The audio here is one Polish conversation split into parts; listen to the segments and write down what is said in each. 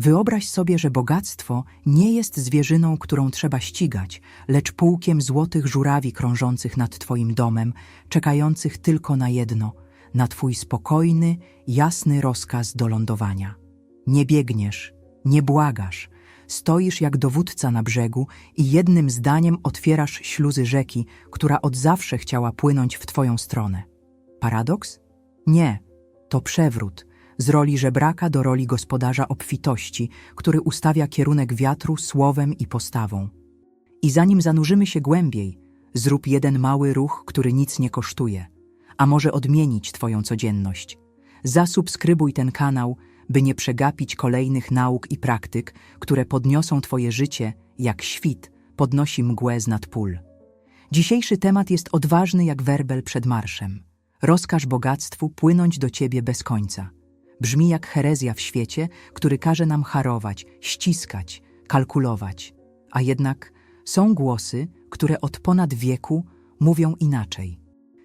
Wyobraź sobie, że bogactwo nie jest zwierzyną, którą trzeba ścigać, lecz pułkiem złotych żurawi krążących nad Twoim domem, czekających tylko na jedno na Twój spokojny, jasny rozkaz do lądowania. Nie biegniesz, nie błagasz, stoisz jak dowódca na brzegu i jednym zdaniem otwierasz śluzy rzeki, która od zawsze chciała płynąć w Twoją stronę. Paradoks? Nie, to przewrót z roli żebraka do roli gospodarza obfitości, który ustawia kierunek wiatru słowem i postawą. I zanim zanurzymy się głębiej, zrób jeden mały ruch, który nic nie kosztuje, a może odmienić Twoją codzienność. Zasubskrybuj ten kanał, by nie przegapić kolejnych nauk i praktyk, które podniosą Twoje życie, jak świt podnosi mgłę z nad pól. Dzisiejszy temat jest odważny jak werbel przed marszem. Rozkaż bogactwu płynąć do Ciebie bez końca. Brzmi jak herezja w świecie, który każe nam harować, ściskać, kalkulować. A jednak są głosy, które od ponad wieku mówią inaczej.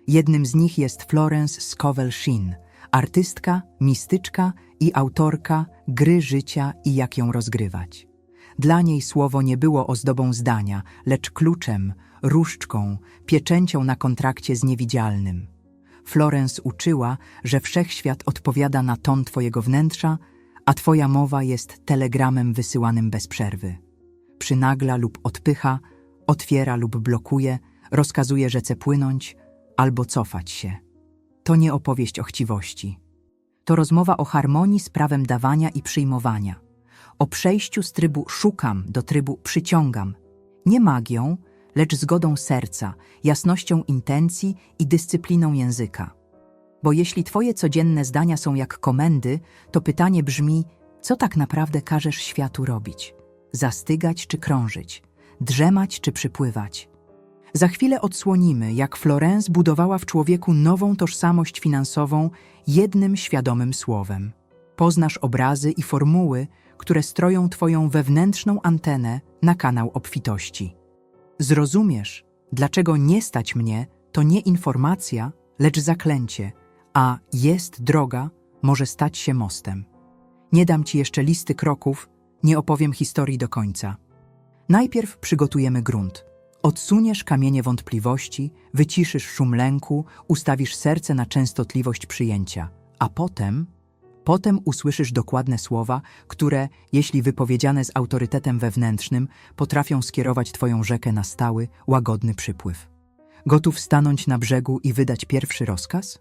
Jednym z nich jest Florence Scovel Sheen, artystka, mistyczka i autorka gry życia i jak ją rozgrywać. Dla niej słowo nie było ozdobą zdania, lecz kluczem, różdżką, pieczęcią na kontrakcie z niewidzialnym. Florence uczyła, że wszechświat odpowiada na ton Twojego wnętrza, a Twoja mowa jest telegramem wysyłanym bez przerwy. Przynagla lub odpycha, otwiera lub blokuje, rozkazuje rzece płynąć albo cofać się. To nie opowieść o chciwości. To rozmowa o harmonii z prawem dawania i przyjmowania, o przejściu z trybu szukam do trybu przyciągam, nie magią, lecz zgodą serca, jasnością intencji i dyscypliną języka. Bo jeśli Twoje codzienne zdania są jak komendy, to pytanie brzmi: co tak naprawdę każesz światu robić? Zastygać czy krążyć? Drzemać czy przypływać? Za chwilę odsłonimy, jak Florence budowała w człowieku nową tożsamość finansową jednym świadomym słowem. Poznasz obrazy i formuły, które stroją Twoją wewnętrzną antenę na kanał obfitości. Zrozumiesz, dlaczego nie stać mnie to nie informacja, lecz zaklęcie, a jest droga może stać się mostem. Nie dam Ci jeszcze listy kroków, nie opowiem historii do końca. Najpierw przygotujemy grunt. Odsuniesz kamienie wątpliwości, wyciszysz szum lęku, ustawisz serce na częstotliwość przyjęcia, a potem, potem usłyszysz dokładne słowa, które, jeśli wypowiedziane z autorytetem wewnętrznym, potrafią skierować Twoją rzekę na stały, łagodny przypływ. Gotów stanąć na brzegu i wydać pierwszy rozkaz?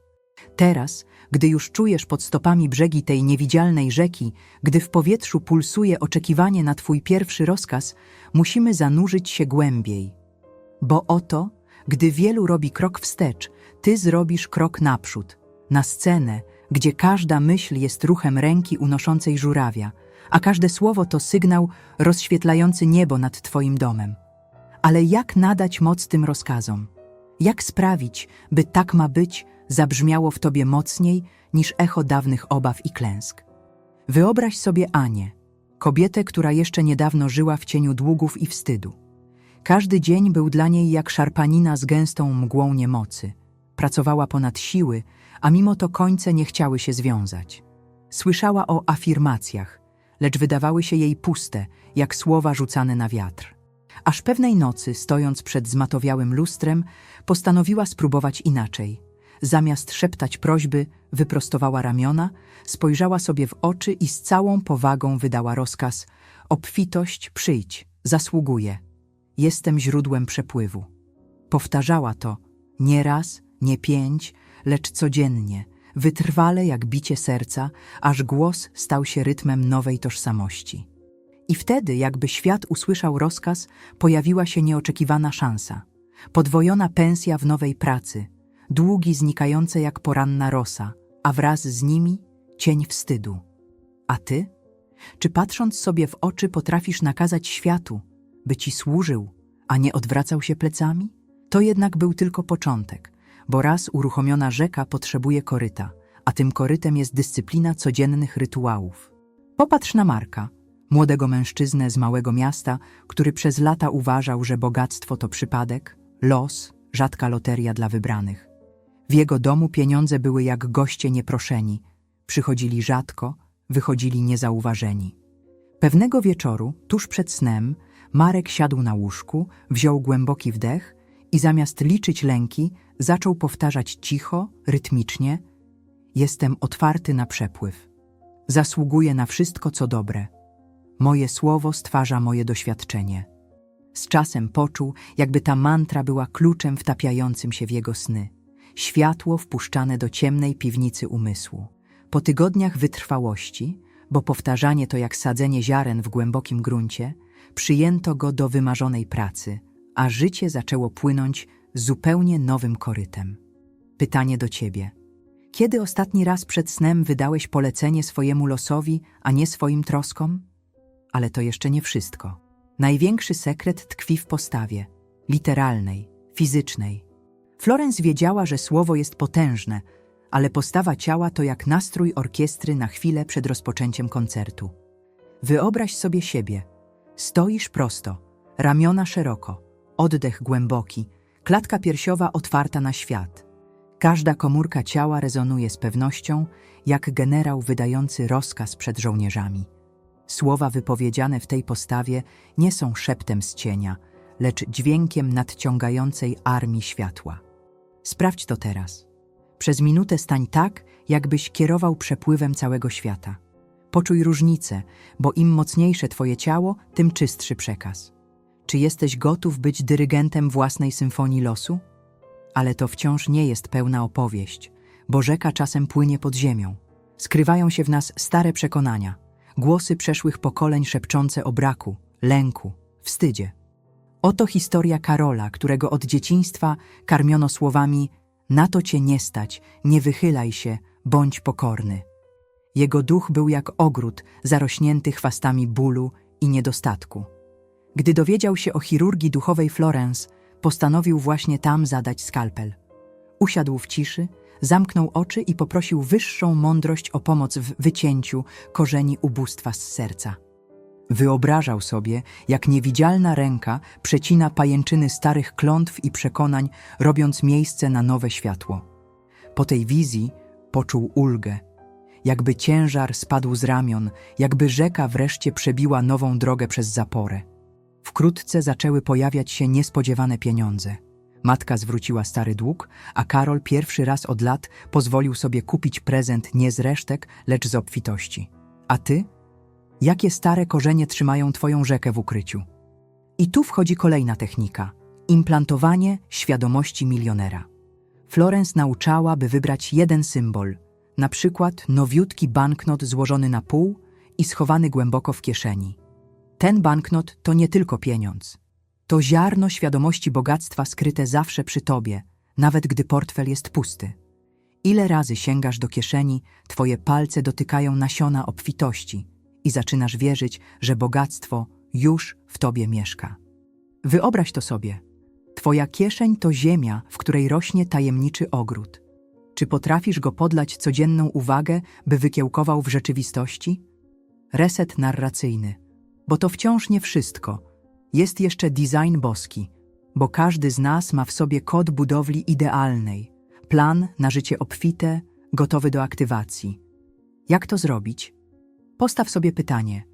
Teraz, gdy już czujesz pod stopami brzegi tej niewidzialnej rzeki, gdy w powietrzu pulsuje oczekiwanie na Twój pierwszy rozkaz, musimy zanurzyć się głębiej. Bo oto, gdy wielu robi krok wstecz, Ty zrobisz krok naprzód, na scenę, gdzie każda myśl jest ruchem ręki unoszącej żurawia, a każde słowo to sygnał rozświetlający niebo nad Twoim domem. Ale jak nadać moc tym rozkazom? Jak sprawić, by tak ma być, zabrzmiało w tobie mocniej niż echo dawnych obaw i klęsk. Wyobraź sobie Anię, kobietę, która jeszcze niedawno żyła w cieniu długów i wstydu. Każdy dzień był dla niej jak szarpanina z gęstą mgłą niemocy. Pracowała ponad siły, a mimo to końce nie chciały się związać. Słyszała o afirmacjach, lecz wydawały się jej puste, jak słowa rzucane na wiatr. Aż pewnej nocy, stojąc przed zmatowiałym lustrem, postanowiła spróbować inaczej – Zamiast szeptać prośby, wyprostowała ramiona, spojrzała sobie w oczy i z całą powagą wydała rozkaz: Obfitość, przyjdź, zasługuję. Jestem źródłem przepływu. Powtarzała to nie raz, nie pięć, lecz codziennie, wytrwale jak bicie serca, aż głos stał się rytmem nowej tożsamości. I wtedy, jakby świat usłyszał rozkaz, pojawiła się nieoczekiwana szansa. Podwojona pensja w nowej pracy – długi znikające jak poranna rosa, a wraz z nimi cień wstydu. A ty? Czy patrząc sobie w oczy potrafisz nakazać światu, by ci służył, a nie odwracał się plecami? To jednak był tylko początek, bo raz uruchomiona rzeka potrzebuje koryta, a tym korytem jest dyscyplina codziennych rytuałów. Popatrz na Marka, młodego mężczyznę z małego miasta, który przez lata uważał, że bogactwo to przypadek, los, rzadka loteria dla wybranych. W jego domu pieniądze były jak goście nieproszeni. Przychodzili rzadko, wychodzili niezauważeni. Pewnego wieczoru, tuż przed snem, Marek siadł na łóżku, wziął głęboki wdech i zamiast liczyć lęki, zaczął powtarzać cicho, rytmicznie: Jestem otwarty na przepływ. Zasługuję na wszystko, co dobre. Moje słowo stwarza moje doświadczenie. Z czasem poczuł, jakby ta mantra była kluczem wtapiającym się w jego sny. Światło wpuszczane do ciemnej piwnicy umysłu. Po tygodniach wytrwałości, bo powtarzanie to jak sadzenie ziaren w głębokim gruncie, przyjęto go do wymarzonej pracy, a życie zaczęło płynąć zupełnie nowym korytem. Pytanie do ciebie. Kiedy ostatni raz przed snem wydałeś polecenie swojemu losowi, a nie swoim troskom? Ale to jeszcze nie wszystko. Największy sekret tkwi w postawie literalnej, fizycznej. Florence wiedziała, że słowo jest potężne, ale postawa ciała to jak nastrój orkiestry na chwilę przed rozpoczęciem koncertu. Wyobraź sobie siebie. Stoisz prosto, ramiona szeroko, oddech głęboki, klatka piersiowa otwarta na świat. Każda komórka ciała rezonuje z pewnością, jak generał wydający rozkaz przed żołnierzami. Słowa wypowiedziane w tej postawie nie są szeptem z cienia, lecz dźwiękiem nadciągającej armii światła. Sprawdź to teraz. Przez minutę stań tak, jakbyś kierował przepływem całego świata. Poczuj różnicę, bo im mocniejsze twoje ciało, tym czystszy przekaz. Czy jesteś gotów być dyrygentem własnej symfonii losu? Ale to wciąż nie jest pełna opowieść, bo rzeka czasem płynie pod ziemią. Skrywają się w nas stare przekonania, głosy przeszłych pokoleń szepczące o braku, lęku, wstydzie. Oto historia Karola, którego od dzieciństwa karmiono słowami na to cię nie stać, nie wychylaj się, bądź pokorny. Jego duch był jak ogród zarośnięty chwastami bólu i niedostatku. Gdy dowiedział się o chirurgii duchowej Florence, postanowił właśnie tam zadać skalpel. Usiadł w ciszy, zamknął oczy i poprosił wyższą mądrość o pomoc w wycięciu korzeni ubóstwa z serca. Wyobrażał sobie, jak niewidzialna ręka przecina pajęczyny starych klątw i przekonań, robiąc miejsce na nowe światło. Po tej wizji poczuł ulgę. Jakby ciężar spadł z ramion, jakby rzeka wreszcie przebiła nową drogę przez zaporę. Wkrótce zaczęły pojawiać się niespodziewane pieniądze. Matka zwróciła stary dług, a Karol pierwszy raz od lat pozwolił sobie kupić prezent nie z resztek, lecz z obfitości. A ty? Jakie stare korzenie trzymają twoją rzekę w ukryciu? I tu wchodzi kolejna technika implantowanie świadomości milionera. Florence nauczała, by wybrać jeden symbol, na przykład nowiutki banknot złożony na pół i schowany głęboko w kieszeni. Ten banknot to nie tylko pieniądz. To ziarno świadomości bogactwa skryte zawsze przy tobie, nawet gdy portfel jest pusty. Ile razy sięgasz do kieszeni, twoje palce dotykają nasiona obfitości i zaczynasz wierzyć, że bogactwo już w tobie mieszka. Wyobraź to sobie. Twoja kieszeń to ziemia, w której rośnie tajemniczy ogród. Czy potrafisz go podlać codzienną uwagę, by wykiełkował w rzeczywistości? Reset narracyjny. Bo to wciąż nie wszystko. Jest jeszcze design boski, bo każdy z nas ma w sobie kod budowli idealnej, plan na życie obfite, gotowy do aktywacji. Jak to zrobić? Postaw sobie pytanie: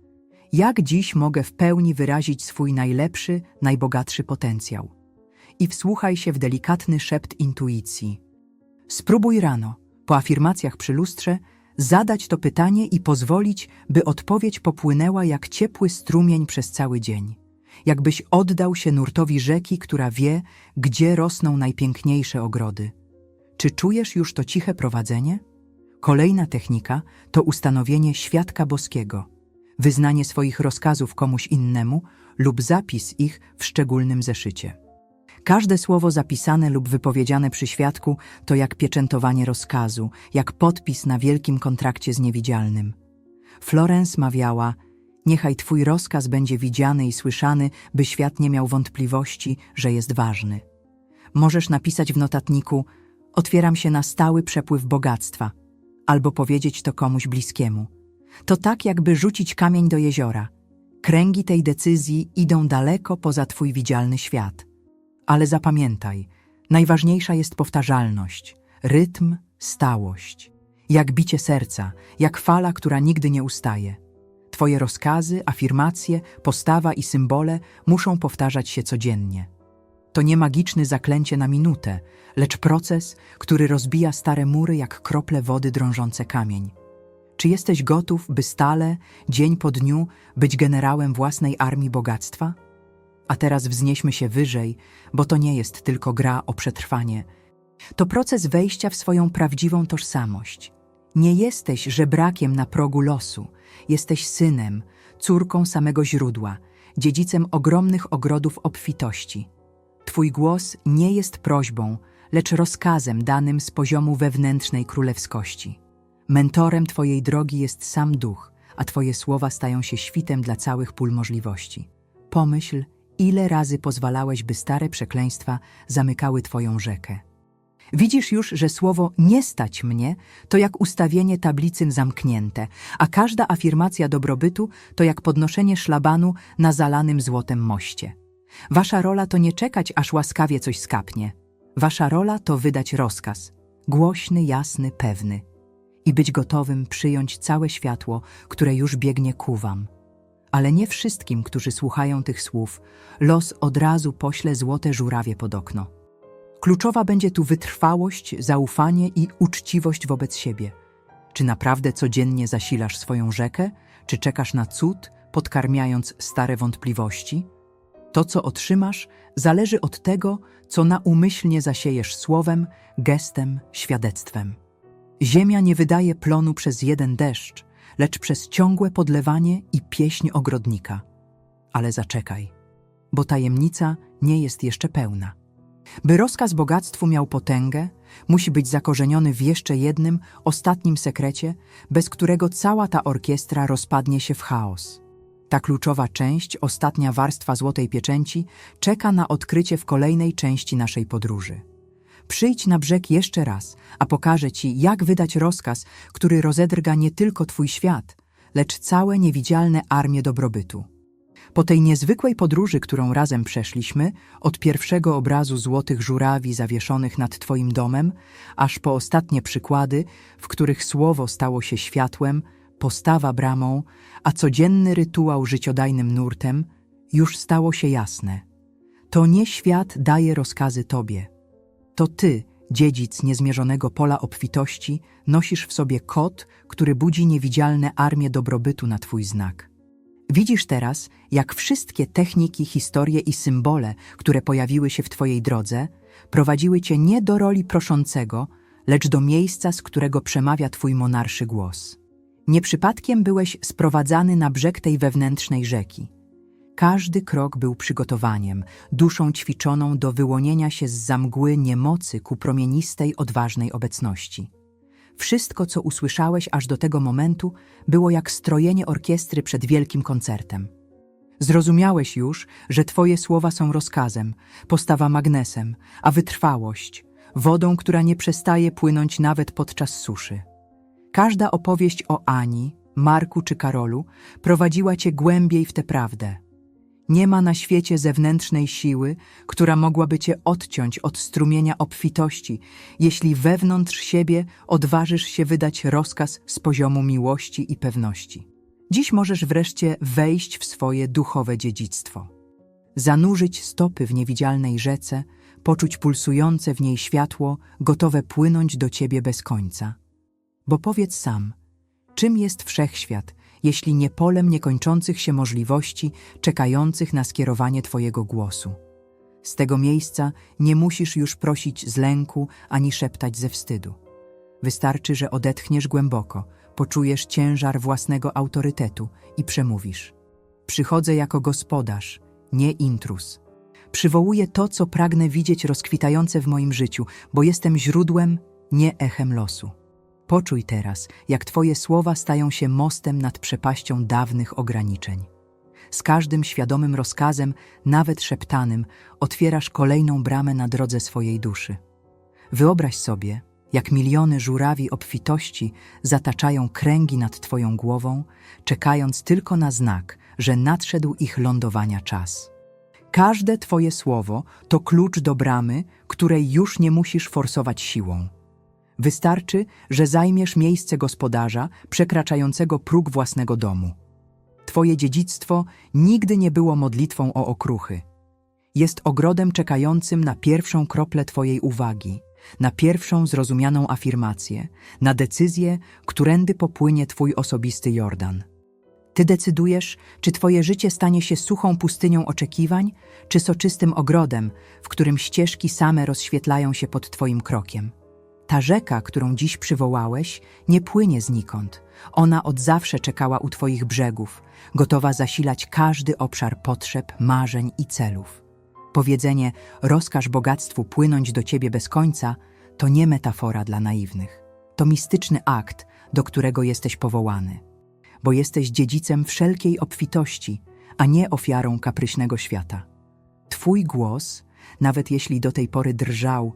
jak dziś mogę w pełni wyrazić swój najlepszy, najbogatszy potencjał? I wsłuchaj się w delikatny szept intuicji. Spróbuj rano, po afirmacjach przy lustrze, zadać to pytanie i pozwolić, by odpowiedź popłynęła jak ciepły strumień przez cały dzień. Jakbyś oddał się nurtowi rzeki, która wie, gdzie rosną najpiękniejsze ogrody. Czy czujesz już to ciche prowadzenie? Kolejna technika to ustanowienie świadka boskiego, wyznanie swoich rozkazów komuś innemu lub zapis ich w szczególnym zeszycie. Każde słowo zapisane lub wypowiedziane przy świadku to jak pieczętowanie rozkazu, jak podpis na wielkim kontrakcie z niewidzialnym. Florence mawiała: Niechaj Twój rozkaz będzie widziany i słyszany, by świat nie miał wątpliwości, że jest ważny. Możesz napisać w notatniku: Otwieram się na stały przepływ bogactwa, albo powiedzieć to komuś bliskiemu. To tak, jakby rzucić kamień do jeziora. Kręgi tej decyzji idą daleko poza Twój widzialny świat. Ale zapamiętaj, najważniejsza jest powtarzalność, rytm, stałość. Jak bicie serca, jak fala, która nigdy nie ustaje. Twoje rozkazy, afirmacje, postawa i symbole muszą powtarzać się codziennie. To nie magiczne zaklęcie na minutę, lecz proces, który rozbija stare mury jak krople wody drążące kamień. Czy jesteś gotów, by stale, dzień po dniu, być generałem własnej armii bogactwa? A teraz wznieśmy się wyżej, bo to nie jest tylko gra o przetrwanie. To proces wejścia w swoją prawdziwą tożsamość. Nie jesteś żebrakiem na progu losu. Jesteś synem, córką samego źródła, dziedzicem ogromnych ogrodów obfitości. Twój głos nie jest prośbą, lecz rozkazem danym z poziomu wewnętrznej królewskości. Mentorem Twojej drogi jest sam duch, a Twoje słowa stają się świtem dla całych pól możliwości. Pomyśl, ile razy pozwalałeś, by stare przekleństwa zamykały Twoją rzekę. Widzisz już, że słowo nie stać mnie to jak ustawienie tablicy zamknięte, a każda afirmacja dobrobytu to jak podnoszenie szlabanu na zalanym złotem moście. Wasza rola to nie czekać, aż łaskawie coś skapnie. Wasza rola to wydać rozkaz, głośny, jasny, pewny i być gotowym przyjąć całe światło, które już biegnie ku wam. Ale nie wszystkim, którzy słuchają tych słów, los od razu pośle złote żurawie pod okno. Kluczowa będzie tu wytrwałość, zaufanie i uczciwość wobec siebie. Czy naprawdę codziennie zasilasz swoją rzekę, czy czekasz na cud, podkarmiając stare wątpliwości? To, co otrzymasz, zależy od tego, co naumyślnie zasiejesz słowem, gestem, świadectwem. Ziemia nie wydaje plonu przez jeden deszcz, lecz przez ciągłe podlewanie i pieśń ogrodnika. Ale zaczekaj, bo tajemnica nie jest jeszcze pełna. By rozkaz bogactwu miał potęgę, musi być zakorzeniony w jeszcze jednym, ostatnim sekrecie, bez którego cała ta orkiestra rozpadnie się w chaos. Ta kluczowa część, ostatnia warstwa złotej pieczęci, czeka na odkrycie w kolejnej części naszej podróży. Przyjdź na brzeg jeszcze raz, a pokażę Ci, jak wydać rozkaz, który rozedrga nie tylko Twój świat, lecz całe niewidzialne armie dobrobytu. Po tej niezwykłej podróży, którą razem przeszliśmy, od pierwszego obrazu złotych żurawi zawieszonych nad Twoim domem, aż po ostatnie przykłady, w których słowo stało się światłem, postawa bramą, a codzienny rytuał życiodajnym nurtem, już stało się jasne. To nie świat daje rozkazy Tobie. To Ty, dziedzic niezmierzonego pola obfitości, nosisz w sobie kod, który budzi niewidzialne armię dobrobytu na Twój znak. Widzisz teraz, jak wszystkie techniki, historie i symbole, które pojawiły się w Twojej drodze, prowadziły Cię nie do roli proszącego, lecz do miejsca, z którego przemawia Twój monarszy głos. Nie przypadkiem byłeś sprowadzany na brzeg tej wewnętrznej rzeki. Każdy krok był przygotowaniem, duszą ćwiczoną do wyłonienia się z zamgły niemocy ku promienistej, odważnej obecności. Wszystko, co usłyszałeś aż do tego momentu, było jak strojenie orkiestry przed wielkim koncertem. Zrozumiałeś już, że Twoje słowa są rozkazem, postawa magnesem, a wytrwałość wodą, która nie przestaje płynąć nawet podczas suszy. Każda opowieść o Ani, Marku czy Karolu prowadziła cię głębiej w tę prawdę. Nie ma na świecie zewnętrznej siły, która mogłaby cię odciąć od strumienia obfitości, jeśli wewnątrz siebie odważysz się wydać rozkaz z poziomu miłości i pewności. Dziś możesz wreszcie wejść w swoje duchowe dziedzictwo. Zanurzyć stopy w niewidzialnej rzece, poczuć pulsujące w niej światło, gotowe płynąć do ciebie bez końca. Bo powiedz sam, czym jest wszechświat, jeśli nie polem niekończących się możliwości, czekających na skierowanie Twojego głosu? Z tego miejsca nie musisz już prosić z lęku ani szeptać ze wstydu. Wystarczy, że odetchniesz głęboko, poczujesz ciężar własnego autorytetu i przemówisz. Przychodzę jako gospodarz, nie intrus. Przywołuję to, co pragnę widzieć rozkwitające w moim życiu, bo jestem źródłem, nie echem losu. Poczuj teraz, jak Twoje słowa stają się mostem nad przepaścią dawnych ograniczeń. Z każdym świadomym rozkazem, nawet szeptanym, otwierasz kolejną bramę na drodze swojej duszy. Wyobraź sobie, jak miliony żurawi obfitości zataczają kręgi nad Twoją głową, czekając tylko na znak, że nadszedł ich lądowania czas. Każde Twoje słowo to klucz do bramy, której już nie musisz forsować siłą. Wystarczy, że zajmiesz miejsce gospodarza przekraczającego próg własnego domu. Twoje dziedzictwo nigdy nie było modlitwą o okruchy. Jest ogrodem czekającym na pierwszą kroplę Twojej uwagi, na pierwszą zrozumianą afirmację, na decyzję, którędy popłynie Twój osobisty Jordan. Ty decydujesz, czy Twoje życie stanie się suchą pustynią oczekiwań, czy soczystym ogrodem, w którym ścieżki same rozświetlają się pod Twoim krokiem. Ta rzeka, którą dziś przywołałeś, nie płynie znikąd. Ona od zawsze czekała u Twoich brzegów, gotowa zasilać każdy obszar potrzeb, marzeń i celów. Powiedzenie rozkaż bogactwu płynąć do Ciebie bez końca to nie metafora dla naiwnych. To mistyczny akt, do którego jesteś powołany. Bo jesteś dziedzicem wszelkiej obfitości, a nie ofiarą kapryśnego świata. Twój głos, nawet jeśli do tej pory drżał,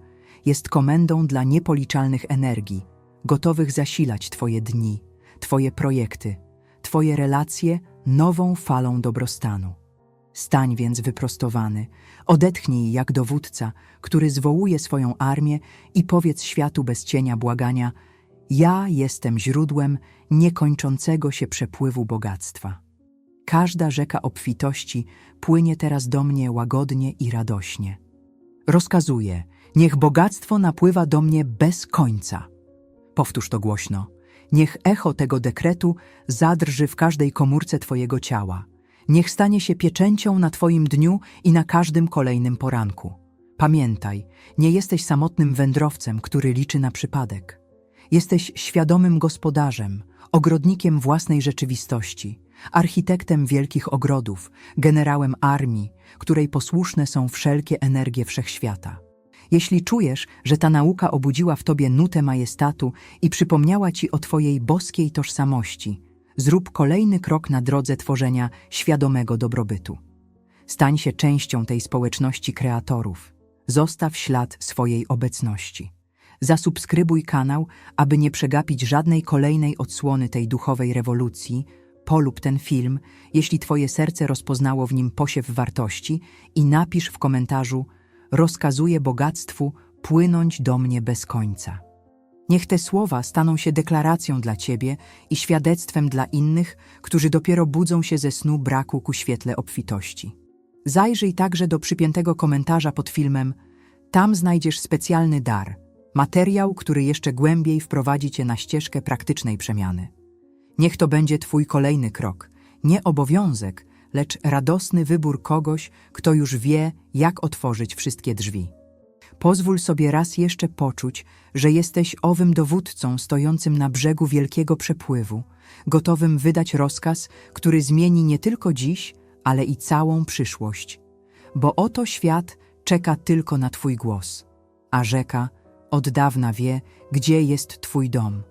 jest komendą dla niepoliczalnych energii, gotowych zasilać Twoje dni, Twoje projekty, Twoje relacje nową falą dobrostanu. Stań więc wyprostowany, odetchnij jak dowódca, który zwołuje swoją armię i powiedz światu bez cienia błagania: Ja jestem źródłem niekończącego się przepływu bogactwa. Każda rzeka obfitości płynie teraz do mnie łagodnie i radośnie. Rozkazuję, niech bogactwo napływa do mnie bez końca. Powtórz to głośno. Niech echo tego dekretu zadrży w każdej komórce Twojego ciała. Niech stanie się pieczęcią na Twoim dniu i na każdym kolejnym poranku. Pamiętaj, nie jesteś samotnym wędrowcem, który liczy na przypadek. Jesteś świadomym gospodarzem, ogrodnikiem własnej rzeczywistości, architektem wielkich ogrodów, generałem armii, której posłuszne są wszelkie energie wszechświata. Jeśli czujesz, że ta nauka obudziła w tobie nutę majestatu i przypomniała ci o twojej boskiej tożsamości, zrób kolejny krok na drodze tworzenia świadomego dobrobytu. Stań się częścią tej społeczności kreatorów. Zostaw ślad swojej obecności. Zasubskrybuj kanał, aby nie przegapić żadnej kolejnej odsłony tej duchowej rewolucji. Polub ten film, jeśli Twoje serce rozpoznało w nim posiew wartości i napisz w komentarzu rozkazuję bogactwu płynąć do mnie bez końca. Niech te słowa staną się deklaracją dla Ciebie i świadectwem dla innych, którzy dopiero budzą się ze snu braku ku świetle obfitości. Zajrzyj także do przypiętego komentarza pod filmem. Tam znajdziesz specjalny dar, materiał, który jeszcze głębiej wprowadzi Cię na ścieżkę praktycznej przemiany. Niech to będzie Twój kolejny krok, nie obowiązek, lecz radosny wybór kogoś, kto już wie, jak otworzyć wszystkie drzwi. Pozwól sobie raz jeszcze poczuć, że jesteś owym dowódcą stojącym na brzegu wielkiego przepływu, gotowym wydać rozkaz, który zmieni nie tylko dziś, ale i całą przyszłość. Bo oto świat czeka tylko na Twój głos, a rzeka od dawna wie, gdzie jest Twój dom.